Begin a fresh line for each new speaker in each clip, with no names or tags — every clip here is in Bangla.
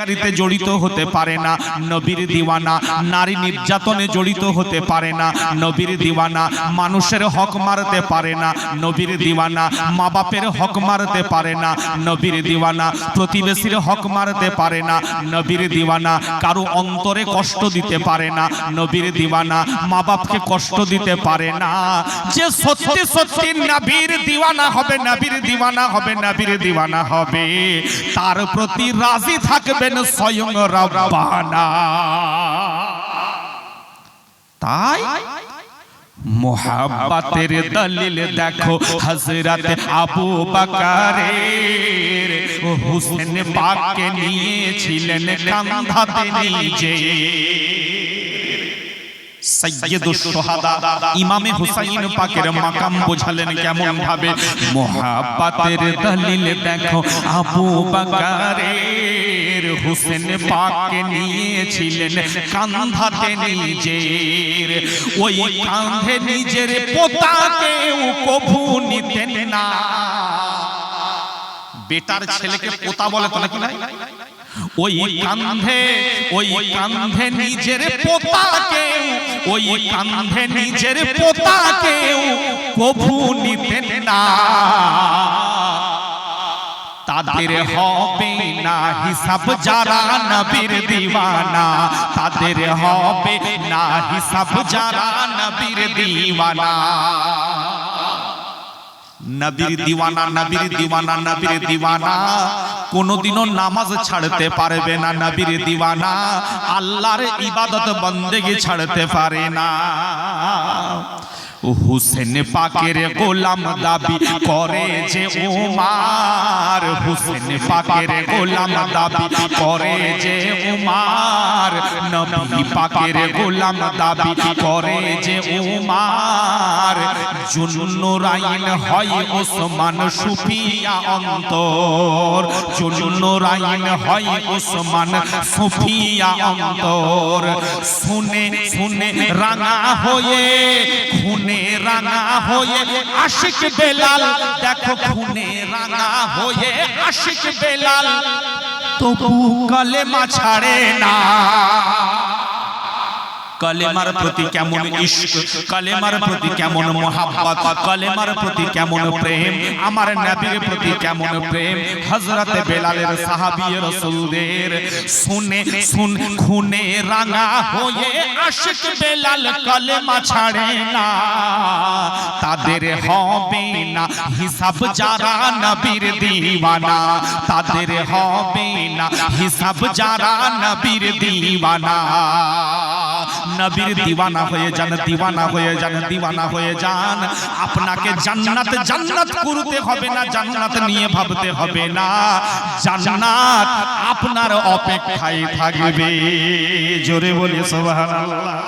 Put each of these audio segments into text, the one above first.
কেলেঙ্কারিতে জড়িত হতে পারে না, নবীর দিওয়ানা, নারী নির্যাতনে জড়িত হতে পারে না, নবীর দিওয়ানা, মানুষের হক মারতে পারে না, নবীর দিওয়ানা মা বাপের হক মারতে পারে না, নবীর দিওয়ানা, প্রতিবেশীর হক মারতে পারে না, নবীর দিওয়ানা, কারও অন্তরে কষ্ট দিতে পারে না, নবীর দিওয়ানা মা বাপকে কষ্ট দিতে পারে না। যে সত্যি সত্যি নবীর দিওয়ানা হবে, নবীর দিওয়ানা হবে, নবীর দিওয়ানা হবে, তার প্রতি রাজি থাকবেন স্বয়ং রব্বানা। তাই মোহাব্বতের দলিল দেখো হজরত আবু বকরের। হুসেন পাককে নিয়েছিলেন কান্ধাতে নিজে। ইমামে হুসাইন পাকের মাকাম বোঝালেন কেমন ভাবে? মোহাব্বতের দলিল দেখো আবু বকরের। হুসেন পাককে নিয়েছিলেন, কান্ধাতে নিজের, ওই কাঁধে নিজের পোতাকেও কভু নিতেন না। বেটার ছেলেকে পোতা বলে তো নাকি না ওই কান্ধে ওই কান্ধে নিজের পোতাকে, ওই কান্ধে নিজের পোতাকে কভু নিতেন না। তাদের হবে না হিসাব যারা নবীর দিওয়ানা। তাদের হবে না হিসাব যারা নবীর দিওয়ানা। নবীর দিওয়ানা নবীর দিওয়ানা নবীর দিওয়ানা। কোনোদিনও নামাজ ছাড়তে পারবে না নবীর দিওয়ানা। আল্লাহর ইবাদত বন্দেগি ছাড়তে পারে না। হুসেন পাকের গোলাম দাবি করে যে উমার, হুসেন পাকের গোলাম দাবি করে যে উমার, নবী পাকের গোলাম দাবি করে যে উমার। জুন্নুরাইন হয় ওসমান সুফিয়া অন্তর। জুন্নুরাইন হয় ওসমান সুফিয়া অন্তর। শুনে শুনে রাঙা হয়ে খুনে রাঙা হয়ে আশিক বেলাল দেখো খুনে রাঙা হয়ে আশিক বেলাল। তবু কলেমা ছাড়ে না। কলেমার প্রতি কেমন ইশক কলেমার প্রতি কেমন মোহাব্বত কলেমার প্রতি কেমন প্রেম আমার নবীর প্রতি কেমন প্রেম হযরত বেলালের সাহাবী রাসূলদের শুনে শুন খুনে রাঙা হয়ে আশিক বেলাল কলেমা ছাড়ে না। তাদের হবে না হিসাব যারা নবীর দিওয়ানা তাদের হবে না হিসাব যারা নবীর দিওয়ানা নবীর দিওয়ানা হয়ে যান দিওয়ানা হয়ে যান দিওয়ানা হয়ে যান। আপনাকে জান্নাত জান্নাত করতে হবে না জান্নাত নিয়ে ভাবতে হবে না। জান্নাত আপনার অপেক্ষায় থাকবে। জোরে বলি সুবহানাল্লাহ।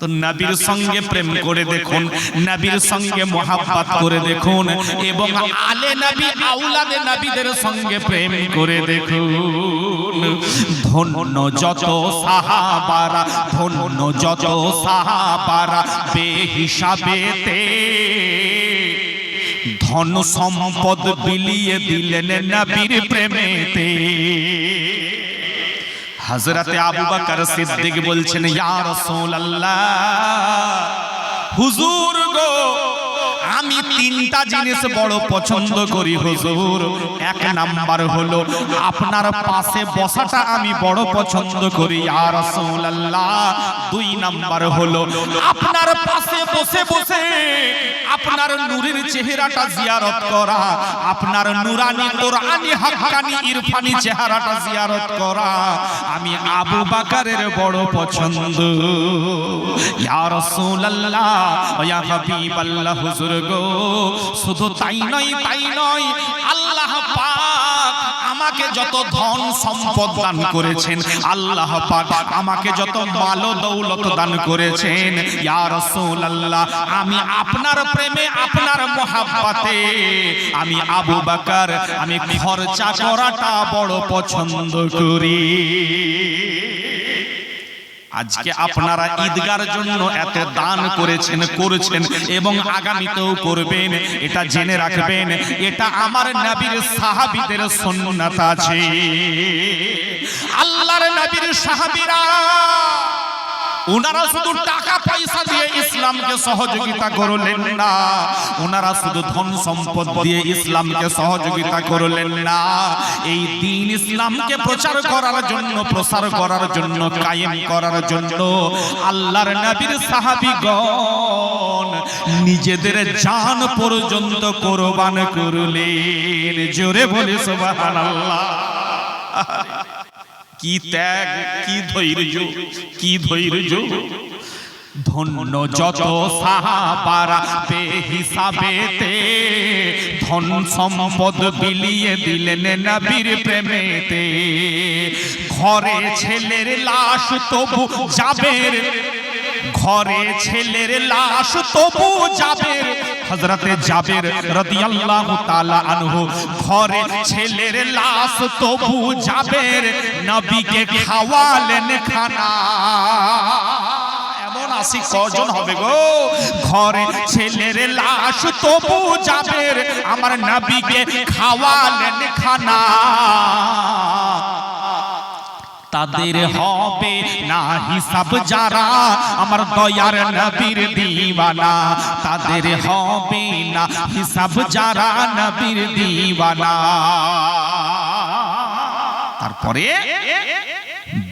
তো নবীর সঙ্গে প্রেম করে দেখুন নবীর সঙ্গে মোহাব্বত করে দেখুন এবং আলে নবী আউলাদে নবীদের সঙ্গে প্রেম করে দেখুন। ধন্য। যত সাহাবারা, ধন্য যত সাহাবারা বেহিসাবেতে ধন সম্পদ বিলিয়ে দিলেন নবীর প্রেমেতে হজরতে আবু বকর সিদ্দিক বলছেন, ইয়া রাসূলুল্লাহ, হুজুর গো আমি তিনটা জিনিস বড় পছন্দ করি, হুজুর। এক নাম্বার হলো, আপনার পাশে বসাটা আমি বড় পছন্দ করি, ইয়া রাসূলুল্লাহ। দুই নাম্বার হলো, আপনার পাশে বসে বসে আপনার নূরের চেহারাটা জিয়ারত করা, আপনার নুরানি কোরআনি, হাক্কানি, ইরফানি চেহারাটা জিয়ারত করা, আমি আবু বাকারের বড় পছন্দ। ইয়া রাসূলুল্লাহ ইয়া হাবিবাল্লাহ, হুজুর গো। শুধু তাই নয় তাই নয়, আল্লাহ পাক আমাকে যত ধন সম্পদ দান করেছেন, আল্লাহ পাক আমাকে যত মাল দৌলত দান করেছেন, ইয়া রাসূলুল্লাহ, আমি আপনার প্রেমে, আপনার মোহাব্বতে, আমি আবু বকর, আমি খরচা করাটা বড় পছন্দ করি। আজকে আপনারা ঈদগার জন্য এত দান করেছেন করেছেন এবং আগামীতেও করবেন এটা জেনে রাখবেন এটা আমার নাবির সাহাবিদের সন্ন্যতা আছে। আল্লাহর নবীর সাহাবীরা ওনারা শুধু টাকা পয়সা দিয়ে ইসলামকে সহযোগিতা করলেন না। ওনারা শুধু ধন সম্পদ দিয়ে ইসলামকে সহযোগিতা করলেন না। এই দিন ইসলামকে প্রচার করার জন্য, প্রসার করার জন্য, কায়েম করার জন্য আল্লাহর নবীর সাহাবীগণ নিজেদের জান পর্যন্ত কোরবান করলেন। জোরে বলে সুবহানাল্লাহ। কি ত্যাগ, কি ধৈর্য কি ধৈর্য? ধন্য যত সাহাবারা বেহিসাবেতে ধন সম্পদ বিলিয়ে দিলেন নবীর প্রেমেতে। ঘরে ছেলের লাশ তবু যাবের ঘরে ছেলের লাশ তবু যাবের হযরতে জাবের রাদিয়াল্লাহু তাআলা আনহু ঘরে ছেলের লাশ তবু জাবের। নবীকে খাওয়ালেন খানা। এমন আসি হবে গো। ঘরে ছেলের লাশ তবু জাবের। আমার নবীকে খাওয়ালেন খানা। তাদের হবে না হিসাব যারা। আমার দয়ার নবীর দিওয়ানা। তাদের হবে না হিসাব যারা নবীর দিওয়ানা। তারপরে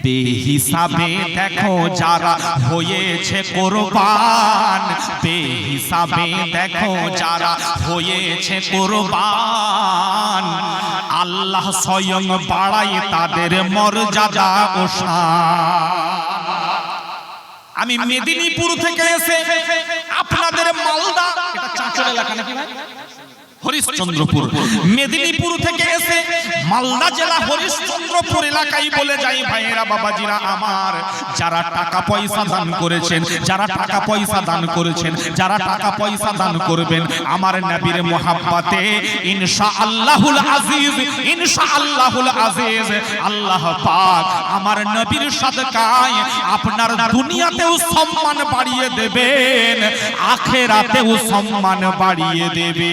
বেহিসাবে দেখো যারা হয়েছে কোরবান। বেহিসাবে দেখো যারা হয়েছে কোরবান, আল্লাহ স্বয়ং বাড়ায় তাদের মর্যাদা ও আমি মেদিনীপুর থেকে এসে আপনাদের মালদা, এটা চাঁচল এলাকা নাকি ভাই? হরিশ্চন্দ্রপুর মেদিনীপুর থেকে এসে মালদা জেলা হরিশ্চন্দ্রপুর এলাকায় বলে যাই ভাইয়েরা বাবাজিরা আমার যারা টাকা পয়সা দান করেছেন যারা টাকা পয়সা দান করেছেন যারা টাকা পয়সা দান করবেন আমার নবীর মোহাব্বতে ইনশা আল্লাহুল আজিজ ইনশা আল্লাহুল আজিজ আল্লাহ পাক আমার নবীর সাদকায় আপনার দুনিয়াতেও সম্মান বাড়িয়ে দেবেন আখেরাতেও সম্মান বাড়িয়ে দেবে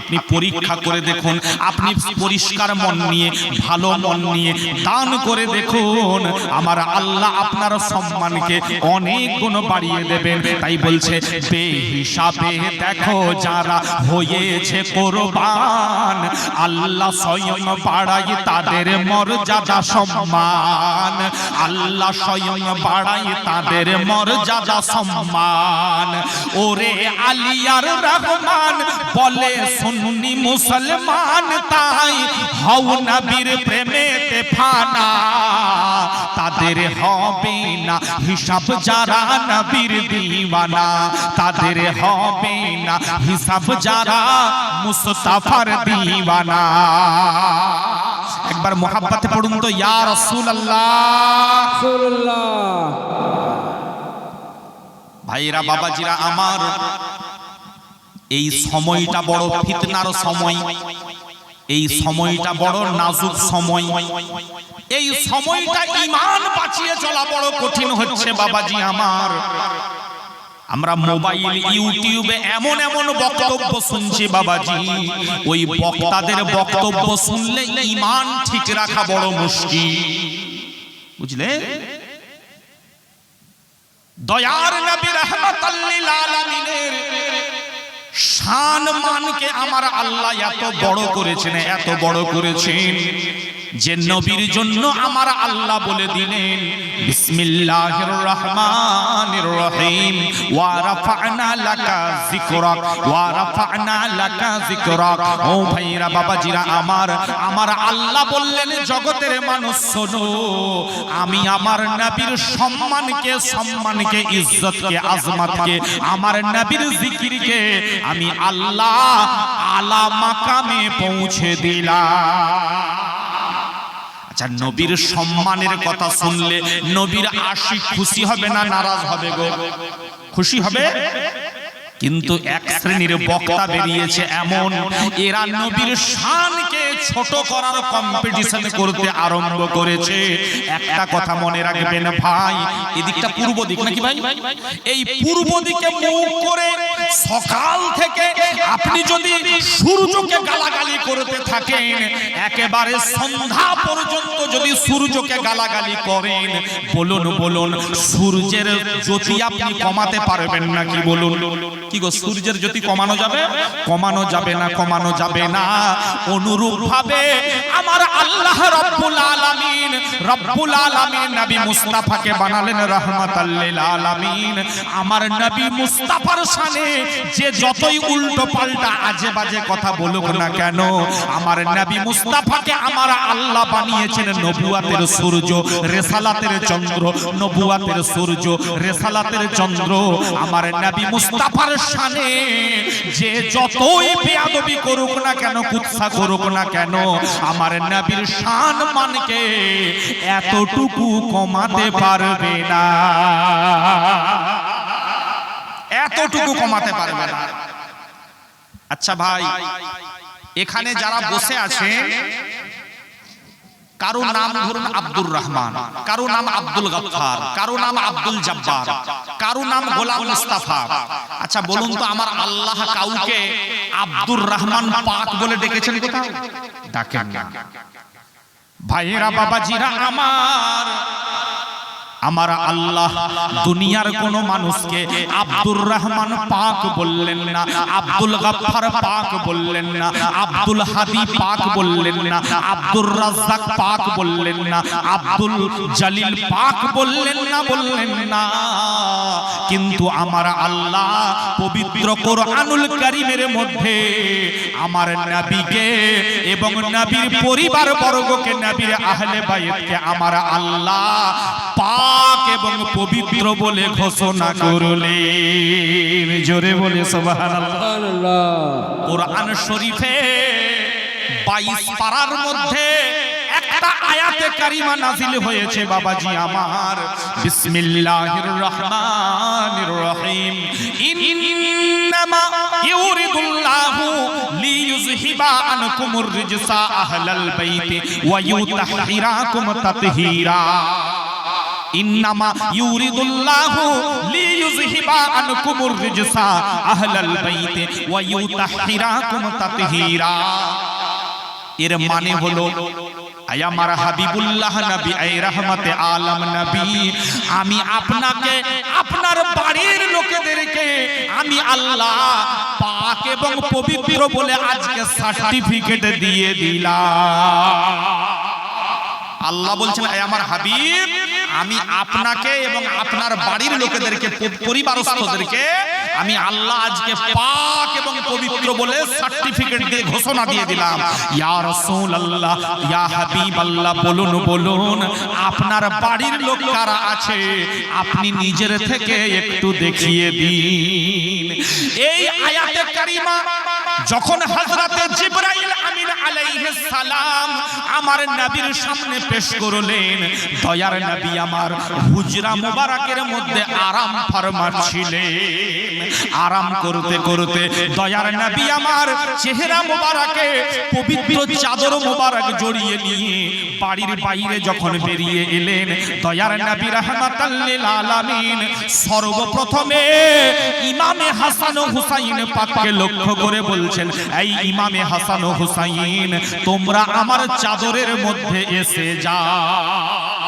আপনি পরীক্ষা করে দেখুন, আপনি পরিষ্কার মন নিয়ে, ভালো মন নিয়ে দান করে দেখুন, আমার আল্লাহ আপনার সম্মানকে অনেক গুণ বাড়িয়ে দেবেন। তাই বলছে, বেহিসাবে দেখো যারা হয়েছে কোরবান, আল্লাহ স্বয়ং বাড়াই তাদের মর্যাদা সম্মান। আল্লাহ স্বয়ং বাড়াই তাদের মর্যাদা সম্মান। ওরে আলিয়ার রহমান বলে সুন্নি মুসলমান তাই হও নবীর প্রেমেতে ফানা তাদের হবে না হিসাব যারা নবীর দিওয়ানা তাদের হবে না হিসাব যারা মুস্তাফার দিওয়ানা একবার মোহাব্বতে পড়ুন তো ইয়া রাসূলুল্লাহ
রাসূলুল্লাহ
ভাইরা বাবাজিরা আমার এই সময়টা বড় ফিতনার সময়। এই সময়টা বড় নাজুক সময়। এই সময়টা ইমান বাঁচিয়ে চলা বড় কঠিন হচ্ছে বাবাজি আমার। আমরা মোবাইল ইউটিউবে এমন এমন বক্তব্য শুনছি বাবাজি। ওই বক্তাদের বক্তব্য শুনলে ইমান ঠিক রাখা বড় মুশকিল। বুঝলে? দয়ার নবী রহমাতাল লিল আলামিনের শান মানকে আমার আল্লাহ এত বড় করেছেন এত বড় করেছেন। যে নবীর জন্য আমার আল্লাহ বলে দিলেন বিসমিল্লাহির রহমানির রহিম ওয়া রাফা'না লাকা যিকরাক ওয়া রাফা'না লাকা যিকরাক ও ভাইরা বাবাজিরা আমার আমার আল্লাহ বললেন জগতের মানুষ শোনো আমি আমার নবীর সম্মানকে সম্মানকে ইজ্জতকে আজমতকে আমার নবীর জিকিরকে আমি আল্লাহ আলা মাকামে পৌঁছে দিলাম। আচ্ছা নবীর সম্মানের কথা শুনলে নবীর আশিক খুশি হবে না, নারাজ হবে গো? খুশি হবে? কিন্তু এক শ্রেণির বক্তা বেরিয়েছে এমন এরা নবীর শানকে ছোট করার কম্পিটিশন করতে আরম্ভ করেছে। একটা কথা মনে রাখবেন ভাই এদিকটা পূর্ব দিক নাকি ভাই? এই পূর্ব দিকে মুখ করে সকাল থেকে আপনি যদি সূর্যকে গালাগালি করতে থাকেন একেবারে সন্ধ্যা পর্যন্ত যদি সূর্যকে গালাগালি করেন বলুন বলুন সূর্যের জ্যোতি আপনি কমাতে পারবেন নাকি? বলুন। কি গো সূর্যের জ্যোতি কমানো যাবে? কমানো যাবে? না কমানো যাবে না। অনুরূপ ভাবে আমার আল্লাহ রব্বুল আলামিন রব্বুল আলামিন নবী মুস্তাফাকে বানালেন রাহমাতাল লিল আলামিন। আমার নবী মুস্তাফার শানে যে যতই উল্টো পাল্টা আজে বাজে কথা বলুক না কেন আমার নবী মুস্তাফাকে আমার আল্লাহ বানিয়েছেন নবুয়াতের সূর্য রেসালাতের চন্দ্র নবুয়াতের সূর্য রেসালাতের চন্দ্র। আমার নবী মুস্তাফার শানে, যে যতই বেয়াদবি করুক না কেন, কুৎসা করুক না কেন, আমার নবীর শান মানকে এতটুকু কমাতে পারবে না। এতটুকু কমাতে পারবে না। আচ্ছা ভাই, এখানে যারা বসে আছেন কারও নাম ধরুন আব্দুর রহমান কারও নাম আব্দুল গফার কারও নাম আব্দুল জব্বার কারও নাম গোলাম মুস্তাফা। আচ্ছা বলুন তো আমার আল্লাহ কাউকে আব্দুর রহমান পাক বলে ডেকেছেন কোথাও? ডাকেন না। ভাইয়েরা বাবাজিরা আমার আমার আল্লাহ দুনিয়ার কোন মানুষকে আব্দুর রহমান পাক বললেন না, আব্দুল গাফফার পাক বললেন না, আব্দুল হাদি পাক বললেন না, আব্দুর রাজ্জাক পাক বললেন না, আব্দুল জলিল পাক বললেন না বললেন না। কিন্তু আমার আল্লাহ পবিত্র কোরআনুল কারীমের মধ্যে আমার নবীকে এবং নবীর পরিবার বর্গকে নবীর আহলে বাইতকে আমার আল্লাহ পাক এবং পবিত্র বলে ঘোষণা করলেন। জোরে বলে সুবহানাল্লাহ। কোরআন শরীফে 22 পারার মধ্যে আয়াতে কারিমা নাজিল হয়েছে, বাবাজি আমার। বিসমিল্লাহির রহমানির রহিম। ইন্নামা ইউরিদুল্লাহু রিজসা আহলাল বাইতি ওয়া ইউতাহহিরাকুম ইন্নামা ইউরিদুল্লাহু লিইয়ুযহিবা আনকুমুর রিজসা আহলাল বাইতি ওয়া ইউতাহহিরাকুম তাতহীরা। এর মানে হলো আমার হাবিবুল্লাহ রহমতে আলম নবী, আমি আপনাকে, আপনার বাড়ির লোকেদেরকে, আমি আল্লাহ পাক এবং পবিত্র বলে আজকে সার্টিফিকেট দিয়ে দিলাম। আল্লাহ বলছেন "এ আমার হাবিব আমি আপনাকে এবং আপনার বাড়ির লোকেদেরকে পরিবারস্থদেরকে, আমি আল্লাহ আজকে পাক এবং পবিত্র বলে সার্টিফিকেট দিয়ে ঘোষণা দিয়ে দিলাম। ইয়া রাসূল আল্লাহ ইয়া হাবিব আল্লাহ বলুন বলুন, আপনার বাড়ির লোক কারা আছে? আপনি নিজের থেকে একটু দেখিয়ে দিন। এই আয়াতে কারিমা, যখন হযরতে জিবরাইল আমিন আলাইহিস সালাম আমার নবীর সামনে পেশ করলেন। দয়ার নবী আমার হুজরা মুবারাকের মধ্যে আরাম ফরমাচ্ছিলেন। আরাম করতে করতে দয়ার নবী আমার চেহারা মুবারাকে পবিত্র চাদর মুবারক জড়িয়ে নিয়ে বাড়ির বাইরে যখন বেরিয়ে এলেন, দয়ার নবী রাহমাতাল্লিল আলামিন সর্বপ্রথমে ইমামে হাসান হুসাইন পাককে লক্ষ্য করে বলছেন, এই ইমামে হাসান হুসাইন, তোমরা আমার চাদরের মধ্যে এসে যাও।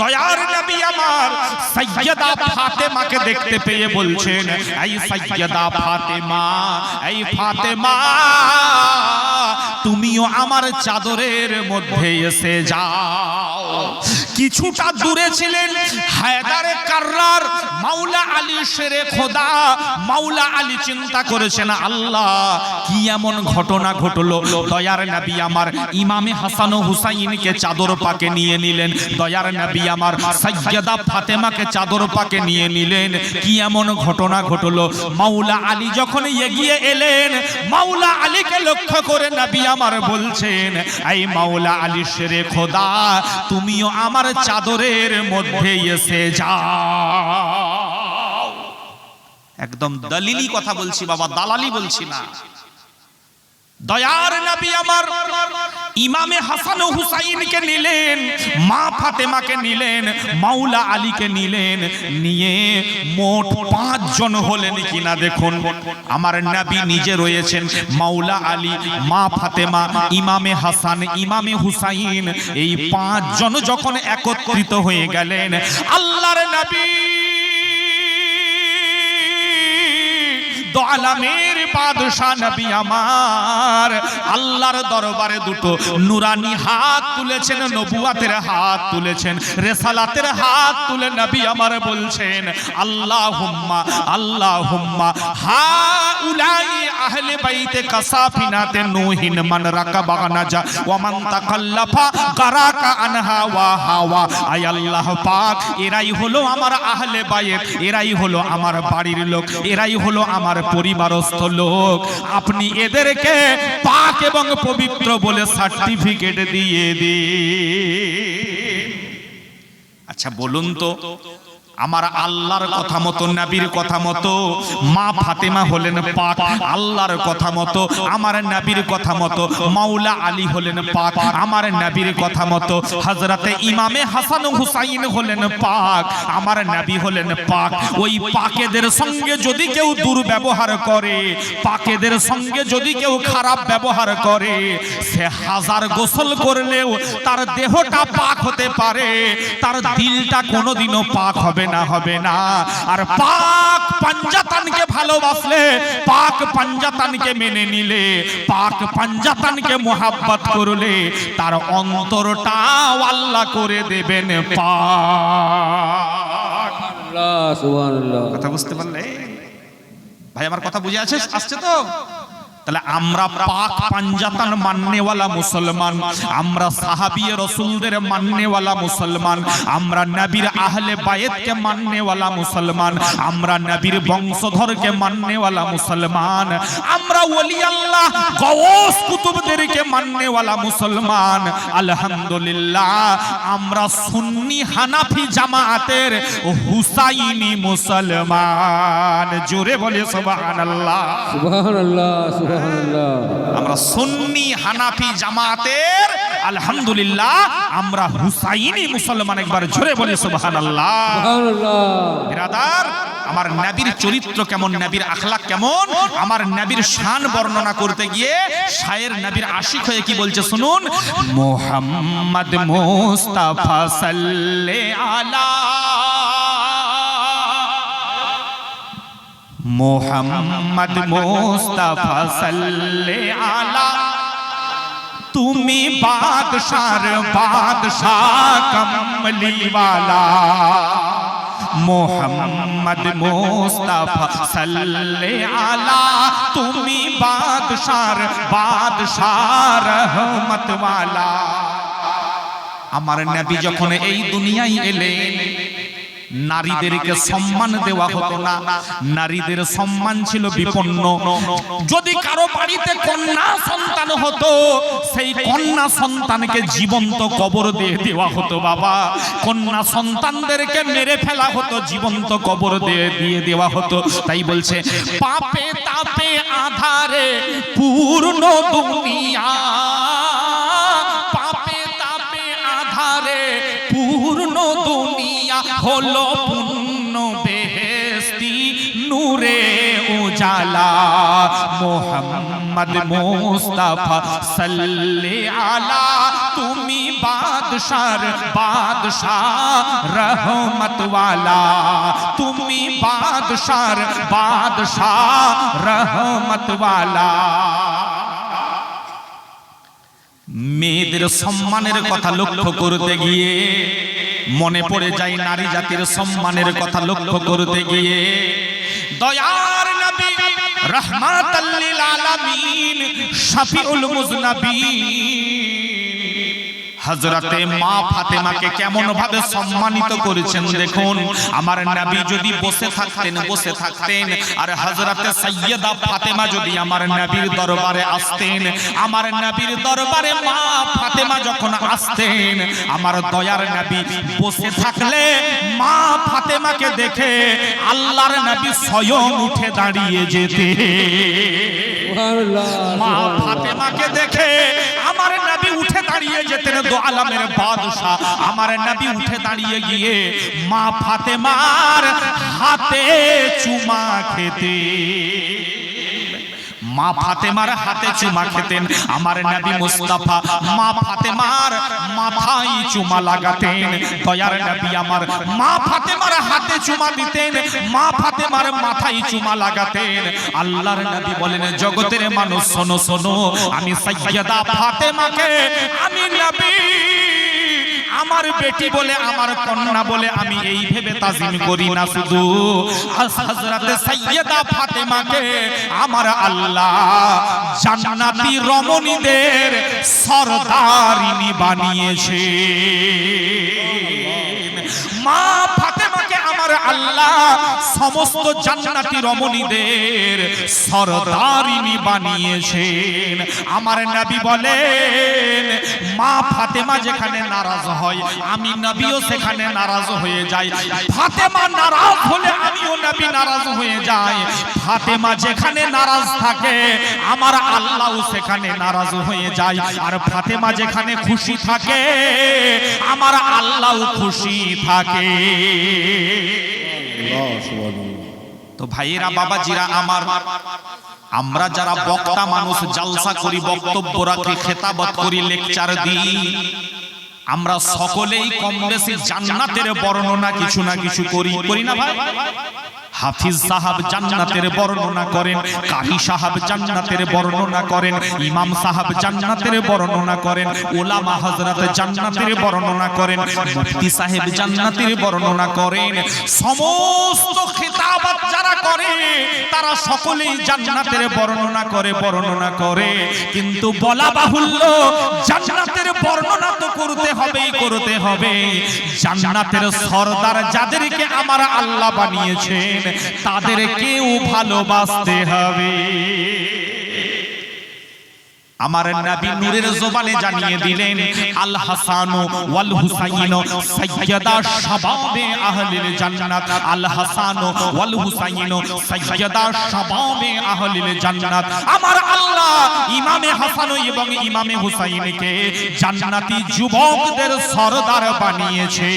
দয়ার নবী আমার সৈয়দা ফাতেমাকে দেখতে পেয়ে বলছেন, এই সৈয়দা ফাতেমা, এই ফাতেমা, তুমিও আমার চাদরের মধ্যে এসে যাও। কিছুটা দূরে ছিলেন হায়দারে কার্রার মাওলা আলী শেরে খোদা। মাওলা আলী চিন্তা করেছেন, আল্লাহ, কি এমন ঘটনা ঘটলো? দয়ার নবী আমার ইমামে হাসান হুসাইনকে চাদর পাকে নিয়ে নিলেন। দয়ার নবী আমার সৈয়দা ফাতেমাকে চাদর পাকে নিয়ে নিলেন। কি এমন ঘটনা ঘটলো? মাওলা আলী যখন এগিয়ে এলেন, মাওলা আলীকে লক্ষ্য করে নবী আমার বলছেন, এই মাওলা আলী শেরে খোদা, তুমিও আমার চাদরের মধ্যে এসে যাও। একদম দলিলি কথা বলছি বাবা, দালালি বলছি না। দয়ার নবী আমার ইমামে হাসান হুসাইনকে নিলেন, মা ফাতেমাকে নিলেন, মাওলা আলীকে নিলেন, নিয়ে মোট পাঁচ জন হলেন কিনা দেখুন। আমার নবী নিজে রয়েছেন, মাওলা আলী, মা ফাতেমা, ইমামে হাসান, ইমামে হুসাইন, এই পাঁচ জন যখন একত্রিত হয়ে গেলেন, আল্লাহর নবী দোয়ালামের বাদশা নবী আমার। আল্লাহর দরবারে দুটো নুরানি হাত তুলেছেন, নবুয়াতের হাত তুলেছেন, রেসালাতের হাত তুলে নবী আমার বলছেন আল্লাহ হুম্মা আল্লাহ হুম্মা হা উলাই আহলে বাইতে কাসাফিনাতে নুহিন মান রাকাবা নাজা ওয়া মান তাকাল্লাফা গারাকা আনহা ওয়া হাওয়া। আয় আল্লাহ পাক, এরাই হলো আমার আহলে বাইত, এরাই হলো আমার বাড়ির লোক, এরাই হলো আমার পরিবারস্থ লোক আপনি এদেরকে পাক এবং পবিত্র বলে সার্টিফিকেট দিয়ে দিন। আচ্ছা বলুন তো আমার আল্লাহর কথা মতো, নবীর কথা মতো, মা ফাতেমা হলেন পাক, আল্লাহর কথা মতো, আমার নবীর কথা মতো, মাওলা আলী হলেন পাক, আমার নবীর কথা মতো, হযরতে ইমামে হাসান হুসাইন হলেন পাক, আমার নবী হলেন পাক। ওই পাকেদের সঙ্গে যদি কেউ দুর্ব্যবহার করে, পাকেদের সঙ্গে যদি কেউ খারাপ ব্যবহার করে, সে হাজার গোসল করলেও তার দেহটা পাক হতে পারে, তার দিলটা কোনোদিনও পাক হবে না হবে না। আর পাক পাঞ্জাতানকে ভালোবাসলে পাক পাঞ্জাতানকে মেনে নিলে পাক পাঞ্জাতানকে মোহাব্বত করলে তার অন্তরটাও আল্লাহ করে দেবেন পাক। কথা বুঝতে পারলে? ভাই আমার কথা বুঝে আছে আসছে তো? তাহলে আমরা পাক পাঞ্জাতান মাননেওয়ালা মুসলমান, আমরা সাহাবিয়ে রসুলদের মাননেওয়ালা মুসলমান, আমরা নবীর আহলে বায়েতকে মাননেওয়ালা মুসলমান, আমরা নবীর বংশধরকে মাননেওয়ালা মুসলমান, আমরা ওলি আল্লাহ গওস কুতুবদেরকে মাননেওয়ালা মুসলমান। আলহামদুলিল্লাহ, আমরা সুন্নি হানাফি জামাতের হুসাইনি মুসলমান। জোরে বলে সুবহানাল্লাহ
সুবহানাল্লাহ।
আমরা সুন্নি হানাফি জামাতের আলহামদুলিল্লাহ আমরা হুসাইনি মুসলমান একবার জোরে বলি সুবহানাল্লাহ। বিরাদার আমার নবীর চরিত্র কেমন নবীর আখলাক কেমন? আমার নবীর শান বর্ণনা করতে গিয়ে শায়ের নবীর আশিক হয়ে কি বলছে শুনুন? মোহাম্মদ মুস্তাফা সাল্লে আলা মোহাম্মদ মুস্তাফা সাল্লে আলা। তুমি বাদশার বাদশাহ কমলিওয়ালা। মোহাম্মদ মুস্তাফা সাল্লে আলা। তুমি বাদশার বাদশাহ রহমতওয়ালা। আমার নবী যখন এই দুনিয়ায় এলেন নারীদেরকে সম্মান দেওয়া হতো না। নারীদের সম্মান ছিল বিপন্ন। যদি কারও বাড়িতে কন্যা সন্তান হতো সেই কন্যা সন্তানকে জীবন্ত কবর দিয়ে দেওয়া হতো বাবা। কন্যা সন্তানদেরকে মেরে ফেলা হতো জীবন্ত কবর দিয়ে দিয়ে দেওয়া হতো। তাই বলছে পাপে তাপে আধারে পূর্ণ দুনিয়া। উজালা মোহাম্মদ মুস্তাফা, সাল্লে আলা, তুমি বাদশার বাদশাহ, রহমতওয়ালা। তুমি বাদশার বাদশাহ, রহমতওয়ালা। মেয়েদের সম্মানের কথা লক্ষ্য করতে গিয়ে, মনে পড়ে যায় নারী জাতির সম্মানের কথা লক্ষ্য করতে গিয়ে নবী রহমাতাল্লিল আলামিন শাফিউল মুজনাবিন। হজরতে মা ফাতেমাকে কেমন ভাবে সম্মানিত করেছেন দেখুন। আমার নবী যদি বসে থাকতেন বসে থাকতেন। আর হজরতে সৈয়দা ফাতেমা যদি আমার নবীর দরবারে আসতেন আমার নবীর দরবারে মা ফাতেমা যখন আসতেন আমার দয়ার নবী বসে থাকলে মা ফাতেমাকে দেখে আল্লাহর নবী স্বয়ং উঠে দাঁড়িয়ে যেতে মা ফাতেমাকে দেখে দাঁড়িয়ে যেতেন দো আলামের বাদশা আমার নবী উঠে দাঁড়িয়ে গিয়ে, মা ফাতেমার হাতে চুমা খেতে। মা ফাতেমার হাতে চুমা খেতেন, আমার নবী মুস্তাফা, মা ফাতেমার মাথায় চুমা লাগাতেন, দয়ার নবী আমার মা ফাতেমার হাতে চুমা দিতেন, মা ফাতেমার মাথায় চুমা লাগাতেন। আল্লাহর নবী বলেন, জগতের মানুষ, শোনো শোনো, আমি সৈয়দা ফাতেমাকে, আমি নবী আমার বেটি বলে, আমার কন্যা বলে আমি এই ভেবে তাজিম করি না শুধু। ফাতেমাকে আমার আল্লাহ জান্নাতি রমণীদের সরদারিনী বানিয়েছে। মা আমার আল্লাহ সমস্ত জান্নাতি রমণীদের সরদারিনী বানিয়েছেন। আমার নবী বলেন, মা ফাতেমা যেখানে নারাজ হয়, আমি নবীও সেখানে নারাজ হয়ে যাই। ফাতেমা নারাজ হলে আমিও নবী নারাজ হয়ে যাই। ফাতেমা যেখানে নারাজ থাকে, আমার আল্লাহও সেখানে নারাজ হয়ে যায় আর ফাতেমা যেখানে খুশি থাকে, আমার আল্লাহও খুশি থাকে।
আল্লাহ।
তো ভাইয়েরা বাবা জিরা আমার, আমরা যারা বক্তা মানুষ, জালসা করি, বক্তব্য রাখি, খেতাবত করি, লেকচার দিই, আমরা সকলেই কম বেশি জান্নাতের বর্ণনা কিছু না কিছু করি করি না ভাই? হাফিজ সাহাব জান্নাতের বর্ণনা করেন কারি সাহাব জান্নাতের বর্ণনা করেন ইমাম সাহাব জান্নাতের বর্ণনা করেন ওলামা হযরত জান্নাতের বর্ণনা করেন মুফতি সাহেব জান্নাতের বর্ণনা করেন সমস্ত খিতাবাত যারা করে তারা সকলেই জান্নাতের বর্ণনা করে বর্ণনা করে কিন্তু বলা বাহুল্য জান্নাতের বর্ণনা তো করতে হবেই করতে হবে। জান্নাতের সর্দার যাদেরকে আমার আল্লাহ বানিয়েছেন তাদেরকেও ভালোবাসতে হবে। আমার নবী নূরের জানিয়ে দিলেন, আল হাসান ওয়াল হুসাইন শাবাবে আহলিল জান্নাত। আল হাসান ওয়াল হুসাইন শাবাবে আহলিল জান্নাত। আমার আল্লাহ ইমামে হাসান এবং ইমামে হুসাইনকে জান্নাতি যুবকদের সরদার বানিয়েছে।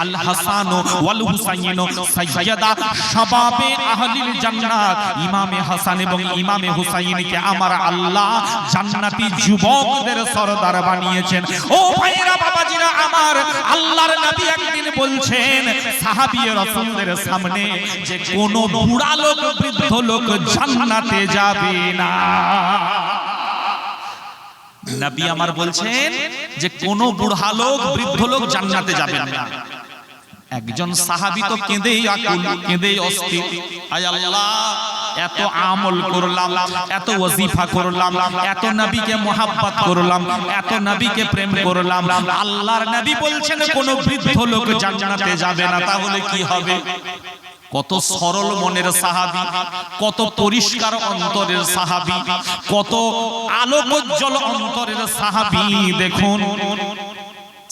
আল হাসান ওয়াল হুসাইন সাইয়্যিদা শাবাবে আহলিল জান্নাত। ইমামে হাসান এবং ইমামে হুসাইনকে আমার আল্লাহ জান্নাতি যুবকদের সরদার বানিয়েছেন। ও ভাইরা, বাবাজিরা, আমার আল্লাহর নবী একদিন বলছেন, সাহাবী রাসূলদের সামনে যে কোন বুড়া লোক, বৃদ্ধ লোক জান্নাতে যাবে না। নবী আমার বলছেন যে কোন বুড়া লোক, বৃদ্ধ লোক জান্নাতে যাবেন না। একজন সাহাবি তো কেঁদেই আকুল কেঁদেই অস্থির। আয় আল্লাহ এত আমল করলাম এত ওয়াজিফা করলাম এত নবীকে মোহাব্বত করলাম এত নবীকে প্রেম করলাম। আল্লাহর নবী বলছেন কোন বৃদ্ধ লোক জান্নাতে যাবে না তাহলে কি হবে? কত সরল মনের সাহাবি কত পরিষ্কার অন্তরের সাহাবি কত আলোকোজ্জ্বল অন্তরের সাহাবি দেখুন।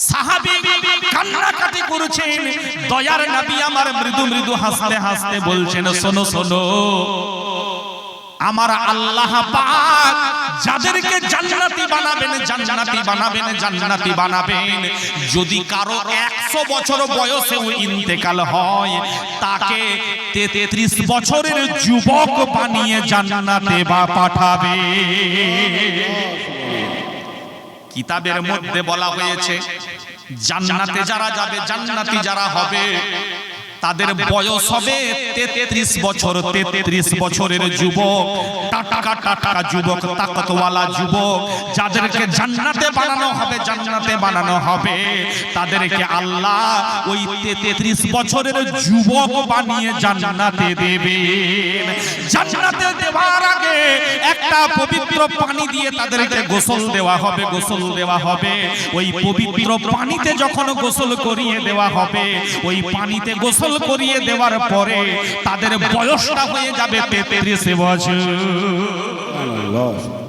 সাহাবী দয়ার নবী আমার মৃদু মৃদু হাসতে হাসতে বলছেন, শোনো শোনো, আমার আল্লাহ পাক যাদেরকে বানাবেন বানাবেন বানাবেন। যদি কারও একশো বছর বয়সেও ইন্তেকাল হয়, তাকে তেত্রিশ বছরের যুবক বানিয়ে জান্নাতে বা পাঠাবে। কিতাবের মধ্যে বলা হয়েছে জান্নাতে যারা যাবে জান্নাতি যারা হবে। তাদের বয়স হবে তেত্রিশ বছর তেত্রিশ বছরের যুবক। টাটকা টাটকা যুবক তাকতওয়ালা যুবক যাদেরকে জান্নাতে বানানো হবে জান্নাতে বানানো হবে তাদেরকে আল্লাহ ওই তেত্রিশ বছরের যুবক বানিয়ে জান্নাতে দেবেন। জান্নাতে দেওয়ার আগে একটা পবিত্র পানি দিয়ে তাদেরকে গোসল দেওয়া হবে গোসল দেওয়া হবে। ওই পবিত্র পানিতে যখন গোসল করিয়ে দেওয়া হবে ওই পানিতে গোসল করিয়ে দেওয়ার পরে তাদের বয়সটা হয়ে যাবে তেত্রিশ বছর।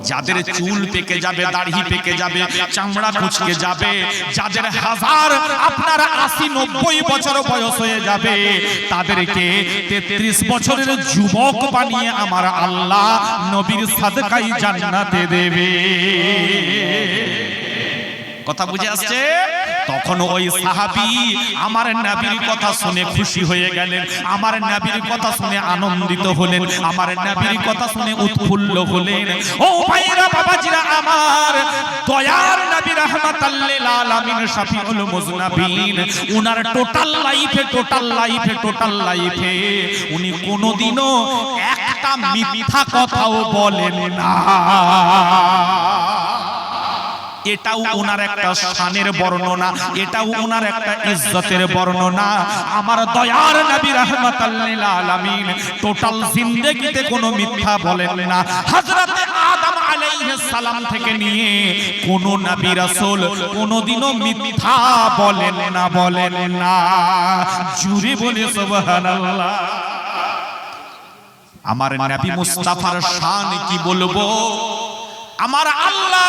যাদের চুল পেকে যাবে দাড়ি পেকে যাবে চামড়া কুচকে যাবে। যাদের হাজার আপনার আশি নব্বই বছর বয়স হয়ে যাবে তাদেরকে তেত্রিশ বছরের যুবক বানিয়ে আমার আল্লাহ নবীর সাদকাই জান্নাতে দেবে। কথা বুঝে আসছে? তখন ওই সাহাবি আমার নাবির কথা শুনে খুশি হয়ে গেলেন। আমার নাবির কথা শুনে আনন্দিত হলেন। আমার নাবির কথা শুনে উৎফুল্ল হলেন। ও ভাইরা বাবাজিরা আমার দয়ার নবী রাহমাতাল্লিল আলামিন শাফিউল মুজনাবিন উনার টোটাল লাইফে টোটাল লাইফে টোটাল লাইফে উনি কোনোদিনও একটা মিথ্যা কথাও বলেন না। এটাও ওনার একটা শানের বর্ণনা, এটাও ওনার একটা ইজ্জতের বর্ণনা। আমার দয়ার নবী রাহমাতাল্লিল আলামিন টোটাল জিন্দেগিতে কোনো মিথ্যা বলেন না। হযরতে সালাম থেকে নিয়ে কোন নবী রাসূল কোনোদিনও মিথ্যা বলেন না বলেন না। জুরি বলে আমার নবী মুস্তাফার শান কি বলব? আমার আল্লাহ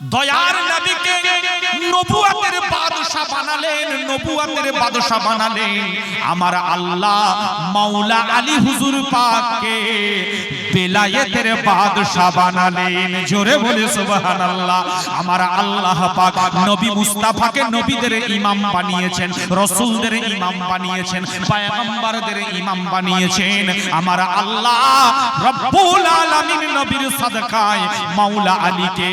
দয়ার নবীকে নবুয়াতের বাদশা বানালেন, নবুয়াতের বাদশা বানালেন। আমার আল্লাহ মাওলা আলী হুজুর পাককে বেলায়েতের বাদশা বানালেন। জোরে বলে সুবহানাল্লাহ। আমার আল্লাহ পাক নবী মুস্তাফাকে নবীদের ইমাম বানিয়েছেন, রাসূলদের ইমাম বানিয়েছেন, পয়গম্বরদের ইমাম বানিয়েছেন। আমার আল্লাহ রব্বুল আলামিন নবীর সাদকায় মাওলা আলীকে